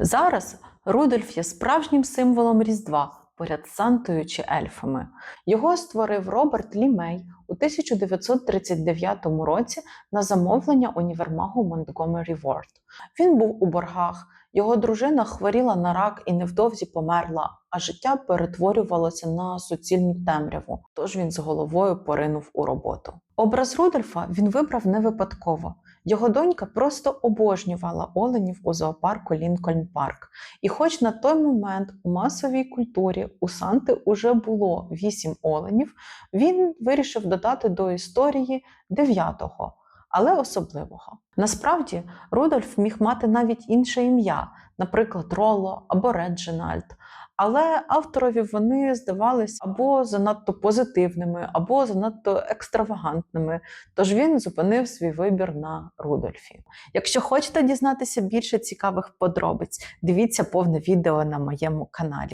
Зараз Рудольф є справжнім символом Різдва поряд з Сантою чи ельфами. Його створив Роберт Лі Мей у 1939 році на замовлення універмагу Монтгомері Ворд. Він був у боргах. Його дружина хворіла на рак і невдовзі померла, а життя перетворювалося на суцільну темряву, тож він з головою поринув у роботу. Образ Рудольфа він вибрав не випадково. Його донька просто обожнювала оленів у зоопарку Лінкольн Парк. І хоч на той момент у масовій культурі у Санти уже було вісім оленів, він вирішив додати до історії дев'ятого, але особливого. Насправді, Рудольф міг мати навіть інше ім'я, наприклад, Ролло або Реджинальд. Але авторові вони здавались або занадто позитивними, або занадто екстравагантними. Тож він зупинив свій вибір на Рудольфі. Якщо хочете дізнатися більше цікавих подробиць, дивіться повне відео на моєму каналі.